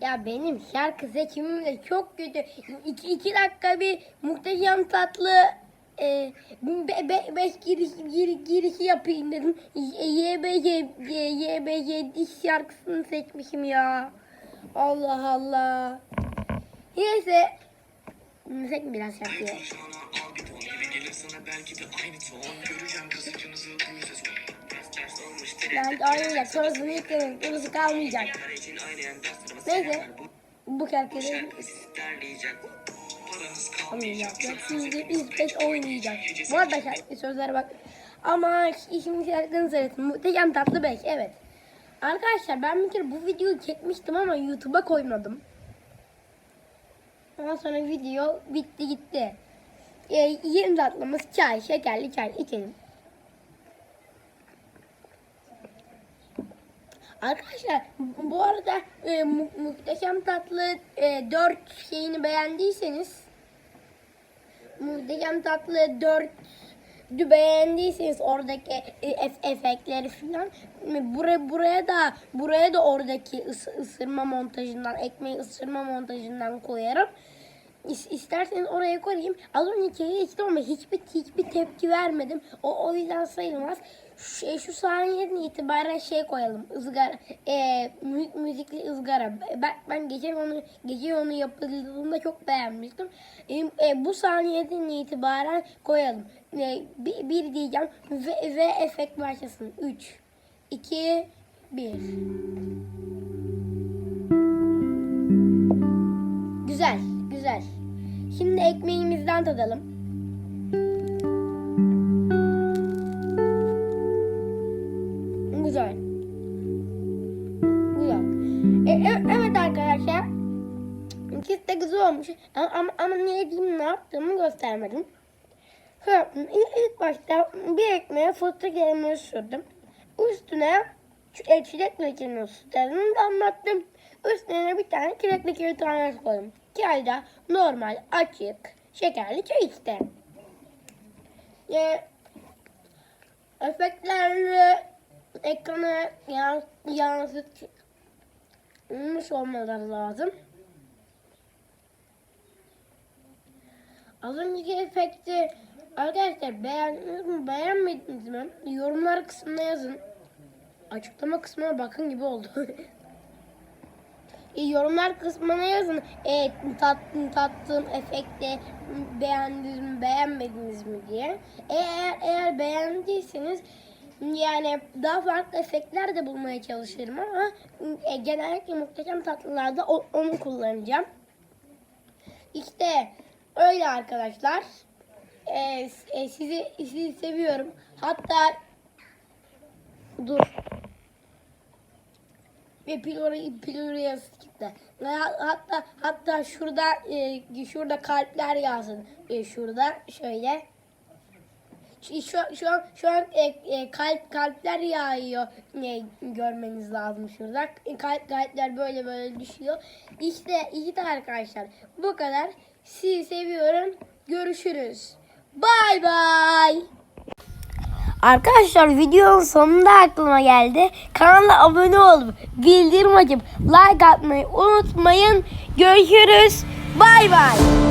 Ya benim şarkı seçimim de çok kötü. İki, iki dakika bir muhteşem tatlı e, be, be, beş giriş, gir, girişi yapayım dedim. Y- YBC, Y- YBC diş şarkısını seçmişim ya. Allah Allah. Neyse. Seçim biraz sana belki de aynı ton Göreceğim kızıcınızı bu Ters Ben oynayacak. Sonrasını yüklerim. Sonrası kalmayacak. Neyse. Bu kalmayacak oynayacak. Şimdi biz beş oynayacak. Bu arada sözlere bak. Ama şimdi şarkının söylesin. Muhteşem tatlı beş. Evet. Arkadaşlar ben bir kere bu videoyu çekmiştim ama YouTube'a koymadım. Ondan sonra video bitti gitti. E, yeni tatlımız çay, şekerli çay içelim. Arkadaşlar bu arada e, mu- muhteşem tatlı e, 4 şeyini beğendiyseniz muhteşem tatlı 4 beğendiyseniz oradaki e, ef- efektleri falan buraya buraya da buraya da oradaki ıs- ısırma montajından ekmeği ısırma montajından koyarım. İs- İsterseniz oraya koyayım. Az önce içeri geçtim ama hiçbir hiçbir tepki vermedim. O o yüzden sayılmaz. Şu, e, şu saniyeden itibaren şey koyalım. ızgara, e, mü, müzikli ızgara. Ben, ben gece onu gece onu yapıldığında çok beğenmiştim. E, e, bu saniyeden itibaren koyalım. E, bir, bir diyeceğim ve, ve efekt başlasın. 3 2 1 Güzel, güzel. Şimdi ekmeğimizden tadalım. Güzel. Güzel. E, e- evet arkadaşlar. İkisi de güzel olmuş. Ama, ama, ama ne yediğimi ne yaptığımı göstermedim. İlk, başta bir ekmeğe fıstık elmayı sürdüm. Üstüne e, çilek reçelini sütlerini damlattım. Üstüne bir tane çilek reçeli tanesi koydum. Çay da normal açık şekerli çay işte. E, efektlerle ekrana yans yansıtmış olmaları lazım. Az önceki efekti arkadaşlar beğendiniz mi beğenmediniz mi? Yorumlar kısmına yazın. Açıklama kısmına bakın gibi oldu. E, yorumlar kısmına yazın. E, tattığım, tattığım efekti beğendiniz mi beğenmediniz mi diye. Eğer eğer beğendiyseniz yani daha farklı efektler de bulmaya çalışırım ama e, genellikle muhteşem tatlılarda o- onu kullanacağım. İşte öyle arkadaşlar. S- e, sizi sizi seviyorum. Hatta dur. Ve pilori pilori çıktı. Ha- Hatta hatta şurada e, şurada kalpler yazın. E, şurada şöyle. Şu şu an şu an e, e, kalp kalpler yağıyor. Ne görmeniz lazım şurada. E, kalp kalpler böyle böyle düşüyor. İşte işte arkadaşlar bu kadar. Sizi seviyorum. Görüşürüz. Bay bay. Arkadaşlar videonun sonunda aklıma geldi. Kanala abone olup bildirim açıp like atmayı unutmayın. Görüşürüz. Bay bay.